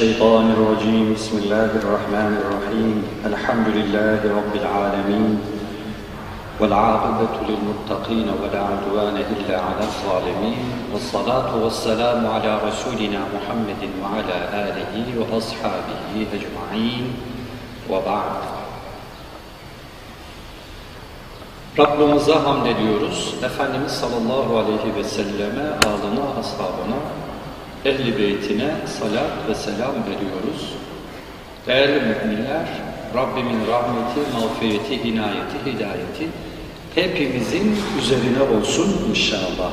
الشيطان الرجيم بسم الله الرحمن الرحيم الحمد لله رب العالمين والعاقبة للمتقين ولا عدوان إلا على الظالمين والصلاة والسلام على رسولنا محمد وعلى آله وأصحابه أجمعين وبعد Rabbimize hamd ediyoruz. Efendimiz sallallahu aleyhi ve selleme, alına, ashabına, ehli beytine salat ve selam veriyoruz. Değerli müminler, Rabbimin rahmeti, mağfireti, inayeti, hidayeti hepimizin üzerine olsun inşallah.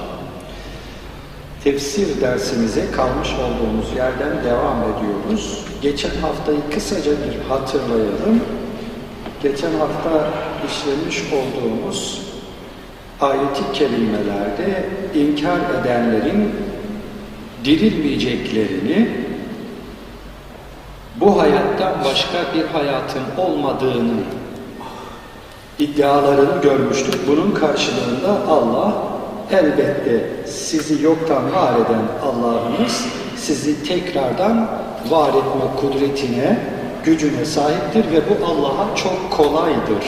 Tefsir dersimize kalmış olduğumuz yerden devam ediyoruz. Geçen haftayı kısaca bir hatırlayalım. Geçen hafta işlemiş olduğumuz ayeti kelimelerde inkar edenlerin dirilmeyeceklerini, bu hayattan başka bir hayatın olmadığını iddialarını görmüştük. Bunun karşılığında Allah elbette sizi yoktan var eden Allah'ınız sizi tekrardan var etme kudretine, gücüne sahiptir ve bu Allah'a çok kolaydır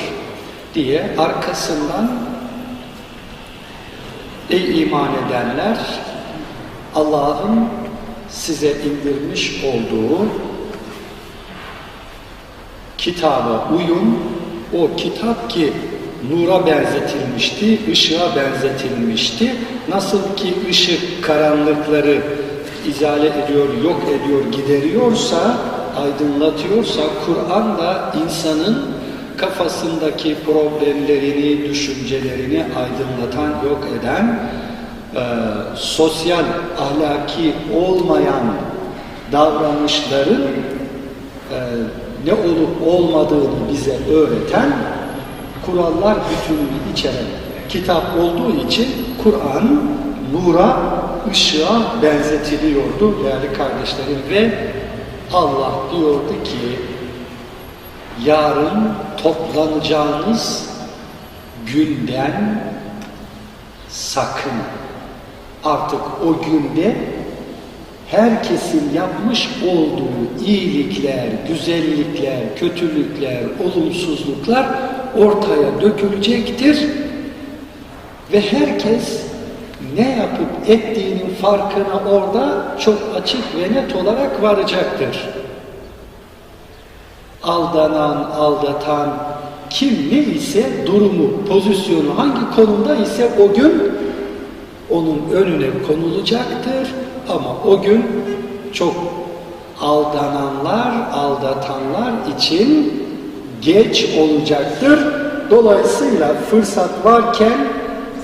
diye arkasından ey iman edenler Allah'ın size indirmiş olduğu kitaba uyun. O kitap ki nura benzetilmişti, ışığa benzetilmişti. Nasıl ki ışık karanlıkları izale ediyor, yok ediyor, gideriyorsa, aydınlatıyorsa, Kur'an da insanın kafasındaki problemlerini, düşüncelerini aydınlatan, yok eden, e, sosyal, ahlaki olmayan davranışların e, ne olup olmadığını bize öğreten kurallar bütününü içeren kitap olduğu için Kur'an nura, ışığa benzetiliyordu değerli kardeşlerim ve Allah diyordu ki yarın toplanacağınız günden sakın artık o günde herkesin yapmış olduğu iyilikler, güzellikler, kötülükler, olumsuzluklar ortaya dökülecektir ve herkes ne yapıp ettiğinin farkına orada çok açık ve net olarak varacaktır. Aldanan, aldatan kim ne ise durumu, pozisyonu hangi konumda ise o gün onun önüne konulacaktır ama o gün çok aldananlar, aldatanlar için geç olacaktır. Dolayısıyla fırsat varken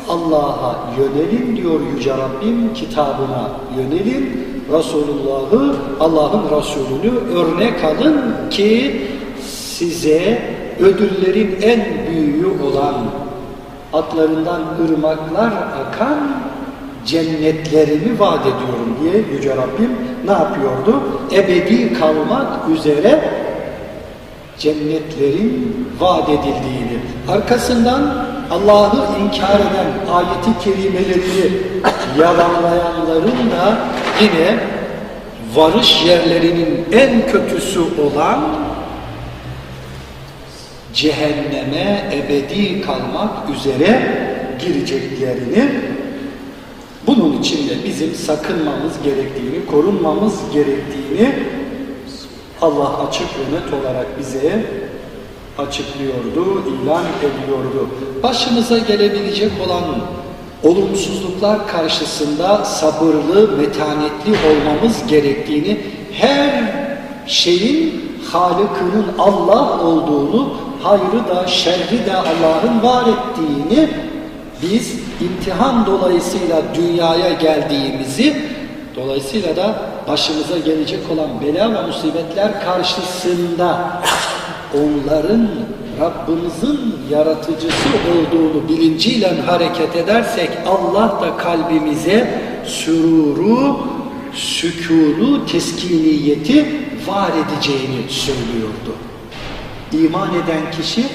Allah'a yönelin diyor Yüce Rabbim, kitabına yönelin, Resulullah'ı, Allah'ın Resulünü örnek alın ki size ödüllerin en büyüğü olan atlarından ırmaklar akan cennetlerimi vaat ediyorum diye Yüce Rabbim ne yapıyordu? Ebedi kalmak üzere cennetlerin vaat edildiğini, arkasından Allah'ı inkar eden ayeti kerimeleri yalanlayanların da yine varış yerlerinin en kötüsü olan cehenneme ebedi kalmak üzere gireceklerini bunun için de bizim sakınmamız gerektiğini, korunmamız gerektiğini Allah açık ve net olarak bize açıklıyordu, ilan ediyordu. Başımıza gelebilecek olan olumsuzluklar karşısında sabırlı, metanetli olmamız gerektiğini, her şeyin Halık'ının Allah olduğunu, hayrı da şerri de Allah'ın var ettiğini biz imtihan dolayısıyla dünyaya geldiğimizi, dolayısıyla da başımıza gelecek olan bela ve musibetler karşısında onların Rabbimizin yaratıcısı olduğunu bilinciyle hareket edersek Allah da kalbimize süruru, sükûnu, teskiniyeti var edeceğini söylüyordu. İman eden kişi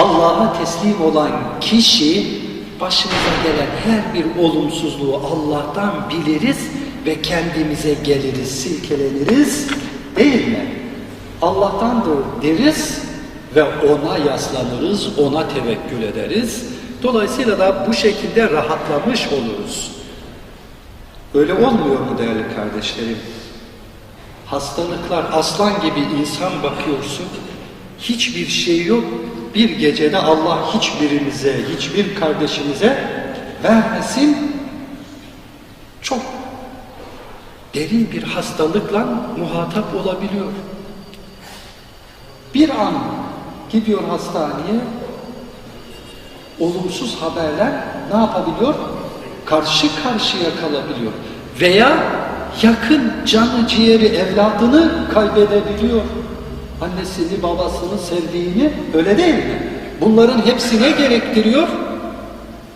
Allah'a teslim olan kişi başımıza gelen her bir olumsuzluğu Allah'tan biliriz ve kendimize geliriz, silkeleniriz değil mi? Allah'tandır deriz ve ona yaslanırız, ona tevekkül ederiz. Dolayısıyla da bu şekilde rahatlamış oluruz. Öyle olmuyor mu değerli kardeşlerim? Hastalıklar aslan gibi insan bakıyorsun, hiçbir şey yok. Bir gecede Allah hiçbirimize, hiçbir kardeşimize vermesin. Çok derin bir hastalıkla muhatap olabiliyor. Bir an gidiyor hastaneye, olumsuz haberler ne yapabiliyor? Karşı karşıya kalabiliyor. Veya yakın canı ciğeri evladını kaybedebiliyor. Annesini, babasını, sevdiğini öyle değil mi? Bunların hepsine gerektiriyor?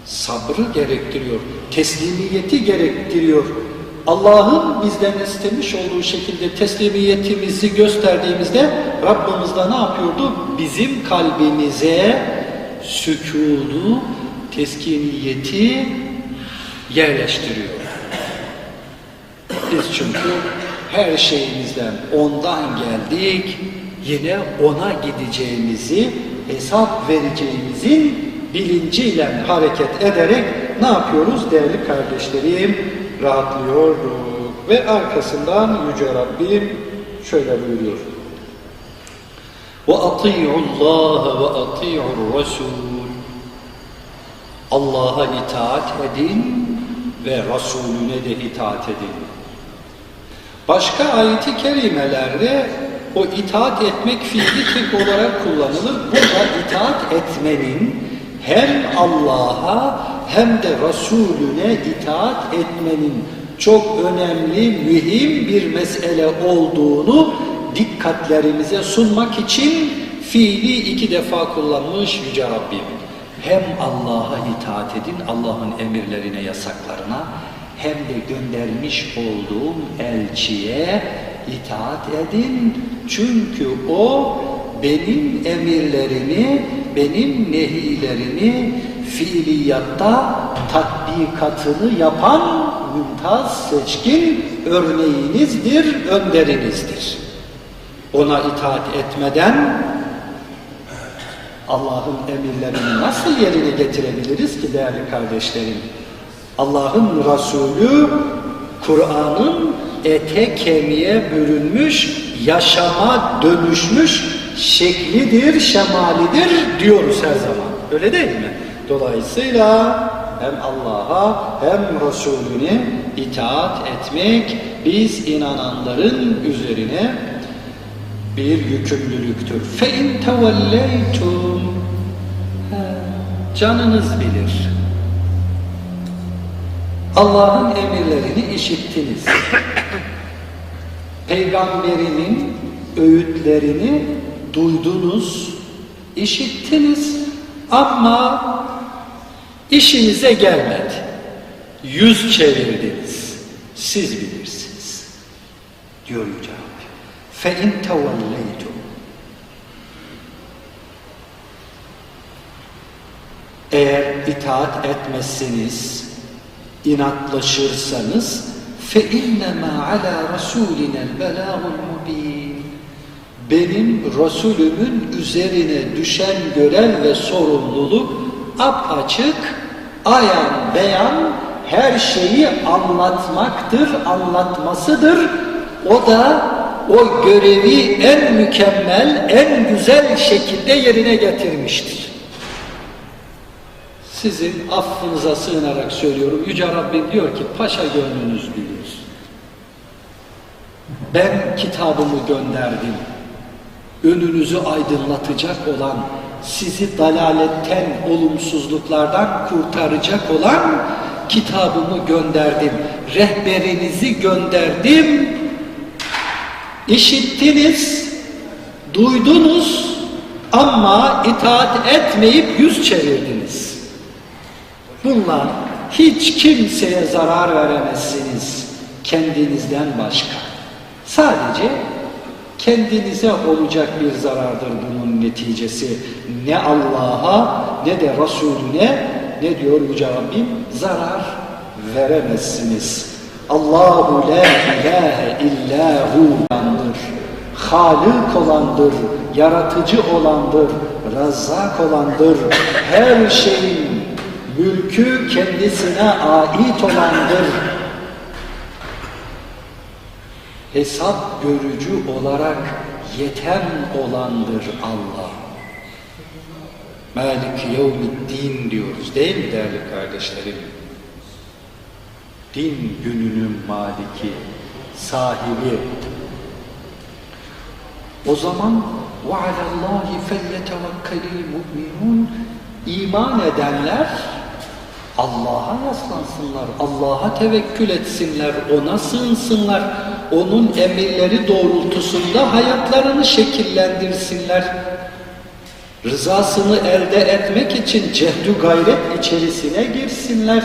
Sabrı gerektiriyor, teslimiyeti gerektiriyor. Allah'ın bizden istemiş olduğu şekilde teslimiyetimizi gösterdiğimizde Rabbimiz de ne yapıyordu? Bizim kalbimize sükûnu, teskiniyeti yerleştiriyor. Biz çünkü her şeyimizden ondan geldik, yine ona gideceğimizi, hesap vereceğimizin bilinciyle hareket ederek ne yapıyoruz değerli kardeşlerim? Rahatlıyorduk. Ve arkasından Yüce Rabbim şöyle buyuruyor. وَاَطِيعُوا اللّٰهَ وَاَطِيعُوا الرَّسُولُ Allah'a itaat edin ve Resulüne de itaat edin. Başka ayeti kerimelerde o itaat etmek fiili tek olarak kullanılır. Burada itaat etmenin hem Allah'a hem de Resulüne itaat etmenin çok önemli, mühim bir mesele olduğunu dikkatlerimize sunmak için fiili iki defa kullanmış Yüce Rabbim. Hem Allah'a itaat edin, Allah'ın emirlerine, yasaklarına, hem de göndermiş olduğum elçiye itaat edin. Çünkü o benim emirlerimi, benim nehilerimi fiiliyatta tatbikatını yapan mümtaz, seçkin örneğinizdir, önderinizdir. Ona itaat etmeden Allah'ın emirlerini nasıl yerine getirebiliriz ki değerli kardeşlerim? Allah'ın Resulü Kur'an'ın ete kemiğe bürünmüş, yaşama dönüşmüş şeklidir, şemalidir diyoruz her zaman. Öyle değil mi? Dolayısıyla hem Allah'a hem Resulüne itaat etmek biz inananların üzerine bir yükümlülüktür. Fe in tevelleytum canınız bilir. Allah'ın emirlerini işittiniz. Peygamberinin öğütlerini duydunuz, işittiniz ama işinize gelmedi. Yüz çevirdiniz. Siz bilirsiniz. Diyor Yüce Rabbim. فَاِنْ تَوَلَّيْتُمْ Eğer itaat etmezseniz, inatlaşırsanız فَاِنَّمَا عَلَى رَسُولِنَا الْبَلَاغُ الْمُب۪ينَ Benim Resulümün üzerine düşen görev ve sorumluluk apaçık, ayan beyan her şeyi anlatmaktır, anlatmasıdır. O da o görevi en mükemmel, en güzel şekilde yerine getirmiştir. Sizin affınıza sığınarak söylüyorum. Yüce Rabbim diyor ki paşa gönlünüz bilir. Ben kitabımı gönderdim. Önünüzü aydınlatacak olan, sizi dalaletten, olumsuzluklardan kurtaracak olan kitabımı gönderdim. Rehberinizi gönderdim. İşittiniz, duydunuz ama itaat etmeyip yüz çevirdiniz. Bunlar hiç kimseye zarar veremezsiniz kendinizden başka. Sadece kendinize olacak bir zarardır bunun neticesi. Ne Allah'a ne de Resulüne ne diyor Yüce Rabbim zarar veremezsiniz. Allahu la ilahe illa hu'dandır. Halık olandır, yaratıcı olandır, razzak olandır. Her şeyin mülkü kendisine ait olandır. Hesap görücü olarak yeten olandır Allah. Malik yevmiddin diyoruz değil mi değerli kardeşlerim? Din gününün maliki, sahibi. O zaman وَعَلَى اللّٰهِ فَلْيَتَوَكَّلِ الْمُؤْمِنُونَ İman edenler Allah'a yaslansınlar, Allah'a tevekkül etsinler, O'na sığınsınlar, O'nun emirleri doğrultusunda hayatlarını şekillendirsinler. Rızasını elde etmek için cehdü gayret içerisine girsinler.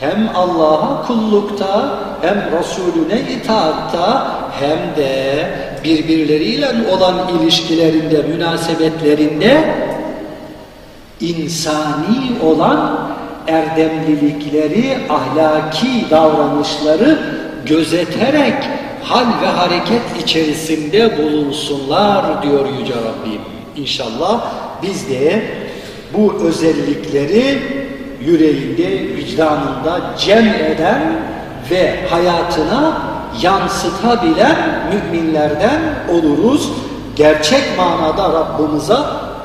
Hem Allah'a kullukta, hem Resulüne itaatta, hem de birbirleriyle olan ilişkilerinde, münasebetlerinde insani olan erdemlilikleri, ahlaki davranışları gözeterek hal ve hareket içerisinde bulunsunlar diyor Yüce Rabbim. İnşallah biz de bu özellikleri yüreğinde, vicdanında cem eden ve hayatına yansıtabilen müminlerden oluruz. Gerçek manada Rabbimize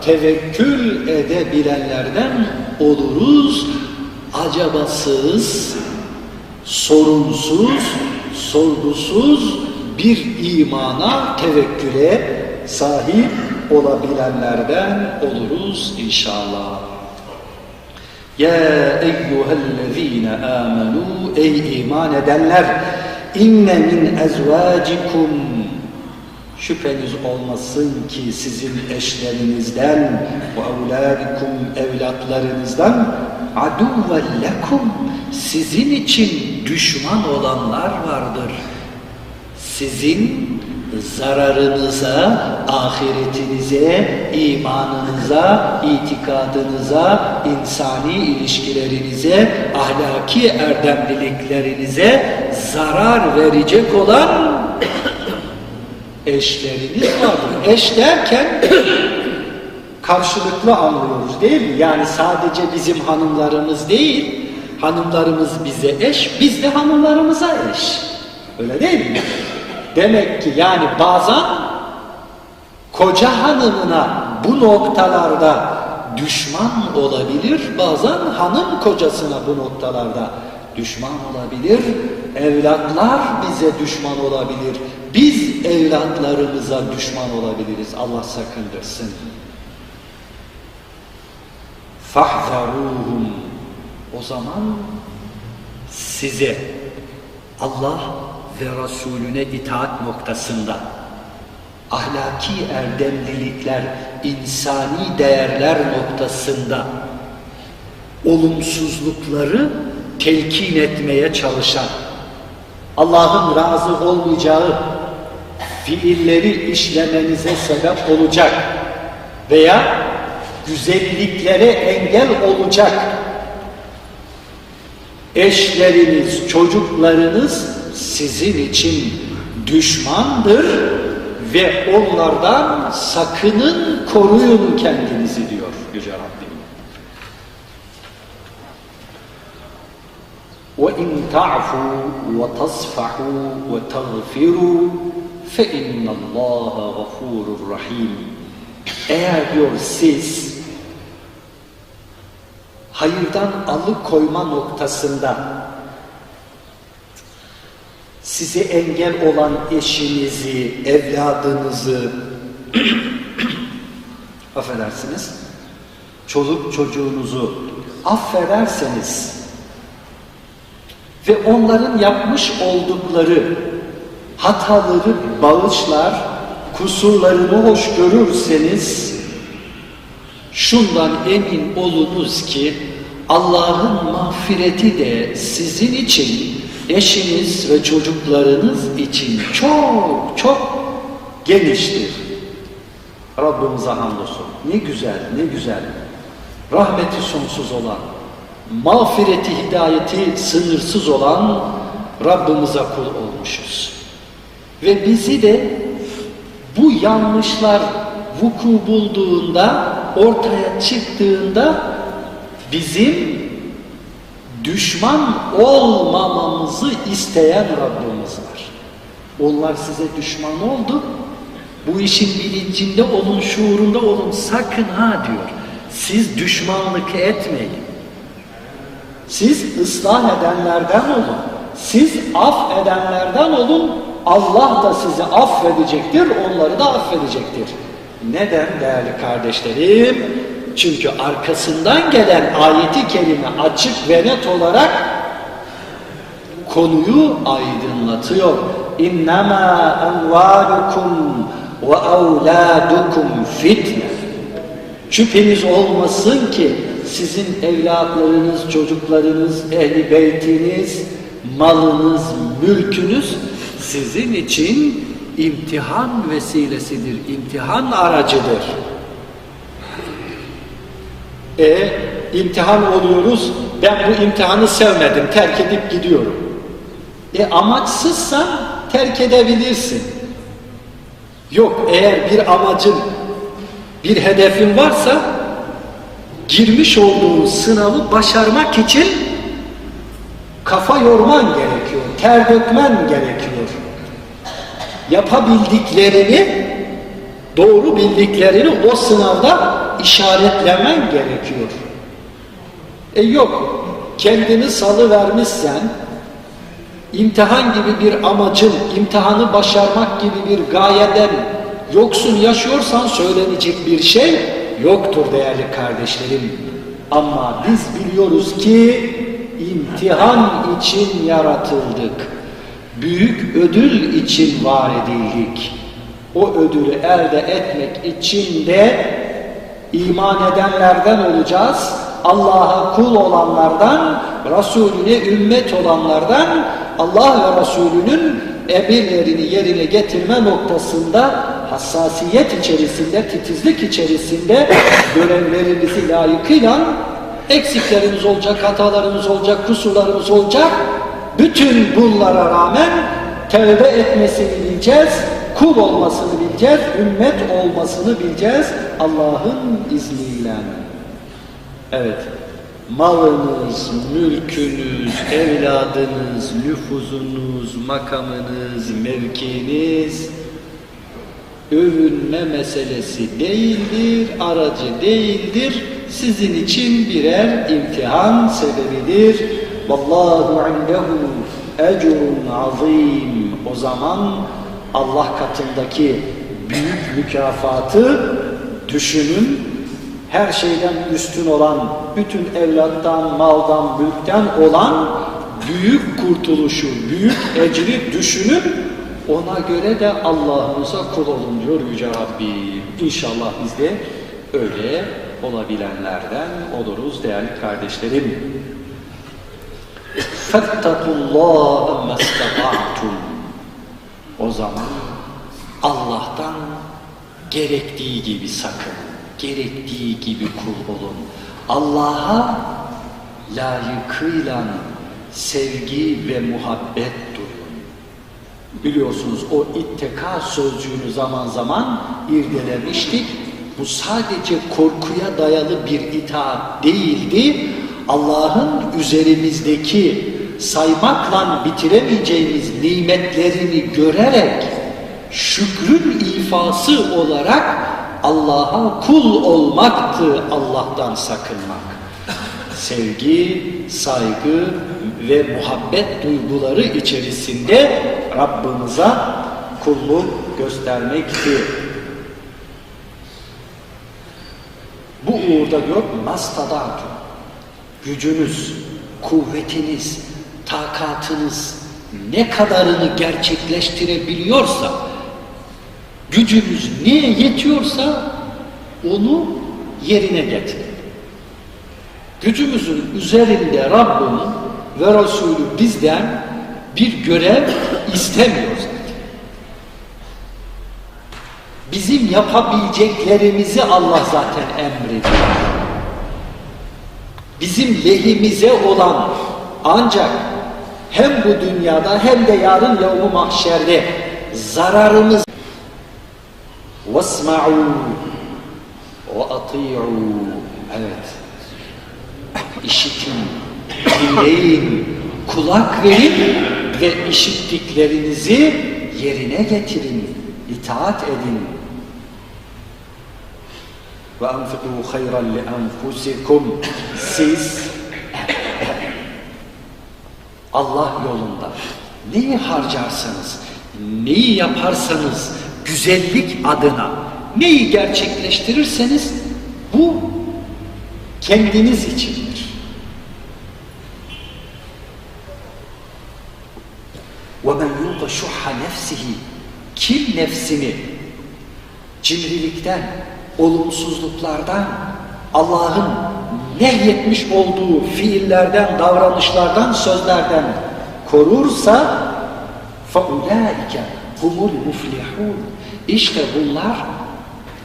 tevekkül edebilenlerden oluruz. Acabasız, sorunsuz, sorgusuz bir imana, tevekküle sahip olabilenlerden oluruz inşallah. Ya eyyühellezine amenu ey iman edenler inne min ezvacikum şüpheniz olmasın ki sizin eşlerinizden ve evladikum evlatlarınızdan aduven lekum sizin için düşman olanlar vardır. Sizin zararınıza, ahiretinize, imanınıza, itikadınıza, insani ilişkilerinize, ahlaki erdemliliklerinize zarar verecek olan eşleriniz vardır. Eş derken karşılıklı anlıyoruz değil mi? Yani sadece bizim hanımlarımız değil, hanımlarımız bize eş, biz de hanımlarımıza eş. Öyle değil mi? Demek ki yani bazen koca hanımına bu noktalarda düşman olabilir, bazen hanım kocasına bu noktalarda düşman olabilir, evlatlar bize düşman olabilir, biz evlatlarımıza düşman olabiliriz. Allah sakındırsın. فَحْذَرُوهُمْ O zaman size Allah ve Resulüne itaat noktasında ahlaki erdemlilikler, insani değerler noktasında olumsuzlukları telkin etmeye çalışan, Allah'ın razı olmayacağı fiilleri işlemenize sebep olacak veya güzelliklere engel olacak eşleriniz, çocuklarınız sizin için düşmandır ve onlardan sakının, koruyun kendinizi diyor Yüce Rabbim. وَاِنْ تَعْفُوا وَتَصْفَحُوا وَتَغْفِرُوا فَاِنَّ اللّٰهَ غَفُورٌ رَحِيمٌ Eğer diyor siz hayırdan alıkoyma noktasında. Size engel olan eşinizi, evladınızı affedersiniz, çoluk çocuğunuzu affederseniz ve onların yapmış oldukları hataları bağışlar, kusurlarını hoş görürseniz şundan emin olunuz ki Allah'ın mağfireti de sizin için eşiniz ve çocuklarınız için çok çok geniştir. Rabbimize hamdolsun. Ne güzel, ne güzel. Rahmeti sonsuz olan, mağfireti, hidayeti sınırsız olan Rabbimize kul olmuşuz. Ve bizi de bu yanlışlar vuku bulduğunda, ortaya çıktığında bizim düşman olmamamızı isteyen Rabbimiz var. Onlar size düşman oldu. Bu işin bilincinde olun, şuurunda olun. Sakın ha diyor. Siz düşmanlık etmeyin. Siz ıslah edenlerden olun. Siz af edenlerden olun. Allah da sizi affedecektir, onları da affedecektir. Neden değerli kardeşlerim? Çünkü arkasından gelen ayeti kerime açık ve net olarak konuyu aydınlatıyor. İnnemâ envâlukum ve evlâdukum fitne. Şüpheniz olmasın ki sizin evlatlarınız, çocuklarınız, ehli beytiniz, malınız, mülkünüz sizin için imtihan vesilesidir, imtihan aracıdır. E imtihan oluyoruz, ben bu imtihanı sevmedim, terk edip gidiyorum. E amaçsızsan terk edebilirsin. Yok eğer bir amacın, bir hedefin varsa girmiş olduğun sınavı başarmak için kafa yorman gerekiyor, ter dökmen gerekiyor. Yapabildiklerini, doğru bildiklerini o sınavda işaretlemen gerekiyor. E yok, kendini salı vermişsen, imtihan gibi bir amacın, imtihanı başarmak gibi bir gayeden yoksun yaşıyorsan söylenecek bir şey yoktur değerli kardeşlerim. Ama biz biliyoruz ki imtihan için yaratıldık. Büyük ödül için var edildik. O ödülü elde etmek için de iman edenlerden olacağız. Allah'a kul olanlardan, Resulüne ümmet olanlardan, Allah ve Resulünün emirlerini yerine getirme noktasında hassasiyet içerisinde, titizlik içerisinde görevlerimizi layıkıyla eksiklerimiz olacak, hatalarımız olacak, kusurlarımız olacak. Bütün bunlara rağmen tövbe etmesini bileceğiz, kul olmasını bileceğiz, ümmet olmasını bileceğiz Allah'ın izniyle. Evet, malınız, mülkünüz, evladınız, nüfuzunuz, makamınız, mevkiniz övünme meselesi değildir, aracı değildir. Sizin için birer imtihan sebebidir. Vallahu indehu ecrun azim. O zaman Allah katındaki büyük mükafatı düşünün. Her şeyden üstün olan, bütün evlattan, maldan, mülkten olan büyük kurtuluşu, büyük ecri düşünün. Ona göre de Allah'ınıza kul olun diyor Yüce Rabbim. İnşallah biz de öyle olabilenlerden oluruz değerli kardeşlerim. Fettakullâhe mestada'tum. O zaman Allah'tan gerektiği gibi sakın, gerektiği gibi kul olun. Allah'a layıkıyla sevgi ve muhabbet duyun. Biliyorsunuz o itteka sözcüğünü zaman zaman irdelemiştik. Bu sadece korkuya dayalı bir itaat değildi Allah'ın üzerimizdeki saymakla bitiremeyeceğimiz nimetlerini görerek şükrün ifası olarak Allah'a kul olmaktı Allah'tan sakınmak. Sevgi, saygı ve muhabbet duyguları içerisinde Rabbimize kulluk göstermekti. Bu uğurda gör mastadatu. Gücünüz, kuvvetiniz, takatınız ne kadarını gerçekleştirebiliyorsa, gücünüz neye yetiyorsa onu yerine getirin. Gücümüzün üzerinde Rabbim ve Resulü bizden bir görev istemiyor zaten. Bizim yapabileceklerimizi Allah zaten emrediyor Bizim lehimize olan ancak hem bu dünyada hem de yarın yavmu mahşerde zararımız وَاسْمَعُوا وَاَطِيعُوا Evet. İşitin, dinleyin, kulak verin ve işittiklerinizi yerine getirin, itaat edin. وَاَنْفِقُوا خَيْرًا لِأَنْفُسِكُمْ Siz Allah yolunda neyi harcarsanız, neyi yaparsanız güzellik adına neyi gerçekleştirirseniz bu kendiniz içindir. وَمَنْ يُوْقَ شُحَّ نَفْسِهِ Kim nefsini cimrilikten, olumsuzluklardan, Allah'ın nehyetmiş olduğu fiillerden, davranışlardan, sözlerden korursa فَاُولَٰئِكَ هُمُ الْمُفْلِحُونَ İşte bunlar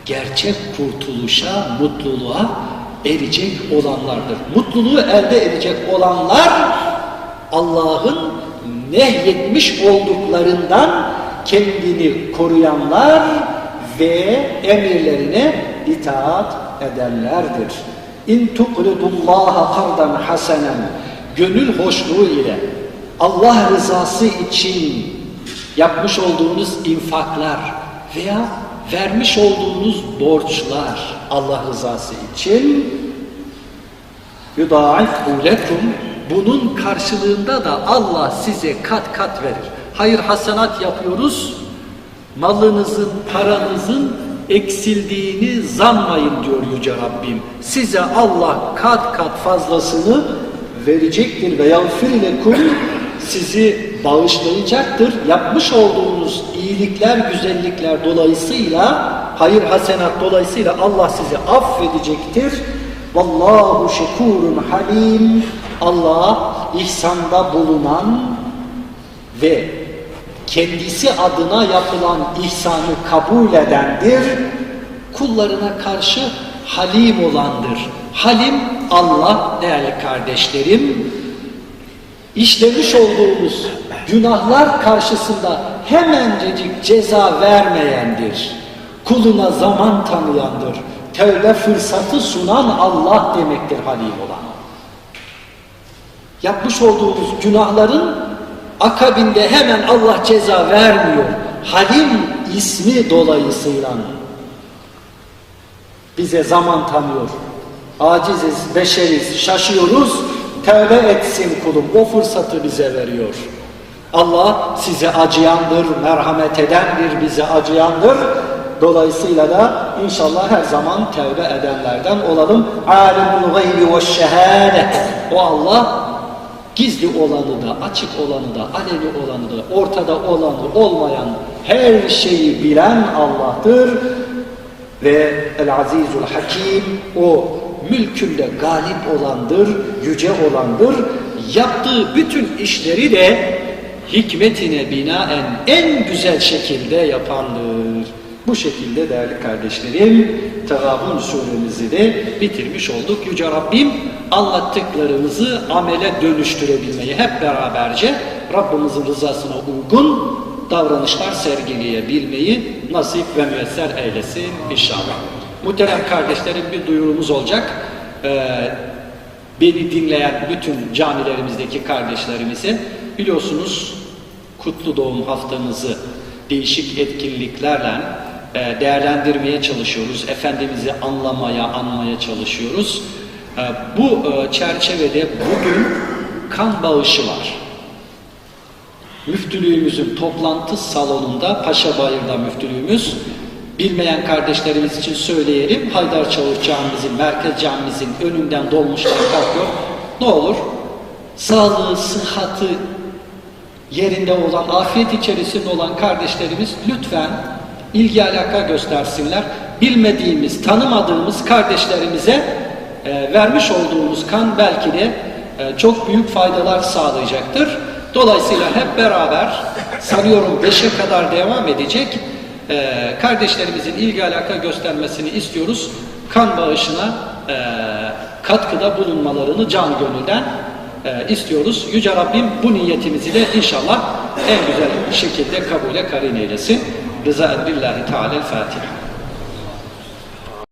gerçek kurtuluşa, mutluluğa erecek olanlardır. Mutluluğu elde edecek olanlar Allah'ın nehyetmiş olduklarından kendini koruyanlar ve emirlerine itaat edenlerdir. İn tuqridullaha kardan hasenen gönül hoşluğu ile Allah rızası için yapmış olduğunuz infaklar veya vermiş olduğunuz borçlar Allah rızası için yudâifû lekum bunun karşılığında da Allah size kat kat verir. Hayır hasenat yapıyoruz, malınızın, paranızın eksildiğini zanmayın diyor Yüce Rabbim. Size Allah kat kat fazlasını verecektir ve yağfir lekum sizi bağışlayacaktır. Yapmış olduğunuz iyilikler, güzellikler dolayısıyla, hayır hasenat dolayısıyla Allah sizi affedecektir. Vallahu şekurun halim. Allah ihsanda bulunan ve kendisi adına yapılan ihsanı kabul edendir. Kullarına karşı halim olandır. Halim Allah değerli kardeşlerim. İşlemiş olduğumuz günahlar karşısında hemencecik ceza vermeyendir. Kuluna zaman tanıyandır. Tevbe fırsatı sunan Allah demektir halim olan. Yapmış olduğumuz günahların akabinde hemen Allah ceza vermiyor. Halim ismi dolayısıyla bize zaman tanıyor. Aciziz, beşeriz, şaşıyoruz. Tevbe etsin kulum. O fırsatı bize veriyor. Allah size acıyandır, merhamet edendir, bize acıyandır. Dolayısıyla da inşallah her zaman tevbe edenlerden olalım. Alimul gaybi ve şehade. O Allah gizli olanı da, açık olanı da, aleni olanı da, ortada olanı, olmayan her şeyi bilen Allah'tır. Ve El-Azizul Hakim o mülkünde galip olandır, yüce olandır. Yaptığı bütün işleri de hikmetine binaen en güzel şekilde yapandır. Bu şekilde değerli kardeşlerim Tegabun suremizi de bitirmiş olduk. Yüce Rabbim anlattıklarımızı amele dönüştürebilmeyi hep beraberce Rabbimizin rızasına uygun davranışlar sergileyebilmeyi nasip ve müyesser eylesin inşallah. Muhterem kardeşlerim bir duyurumuz olacak. Ee, beni dinleyen bütün camilerimizdeki kardeşlerimize biliyorsunuz kutlu doğum haftamızı değişik etkinliklerle e, değerlendirmeye çalışıyoruz. Efendimiz'i anlamaya, anmaya çalışıyoruz. E, bu e, çerçevede bugün kan bağışı var. Müftülüğümüzün toplantı salonunda, Paşabayır'da müftülüğümüz, bilmeyen kardeşlerimiz için söyleyelim, Haydar Çavuş Camimizin, Merkez Camimizin önünden dolmuşlar kalkıyor. Ne olur? Sağlığı, sıhhatı yerinde olan, afiyet içerisinde olan kardeşlerimiz lütfen ilgi alaka göstersinler. Bilmediğimiz, tanımadığımız kardeşlerimize e, vermiş olduğumuz kan belki de e, çok büyük faydalar sağlayacaktır. Dolayısıyla hep beraber sanıyorum beşe kadar devam edecek e, kardeşlerimizin ilgi alaka göstermesini istiyoruz. Kan bağışına e, katkıda bulunmalarını can gönülden e, istiyoruz. Yüce Rabbim bu niyetimizi de inşallah en güzel şekilde kabule karin eylesin. Rıza billahi Teala Fatiha.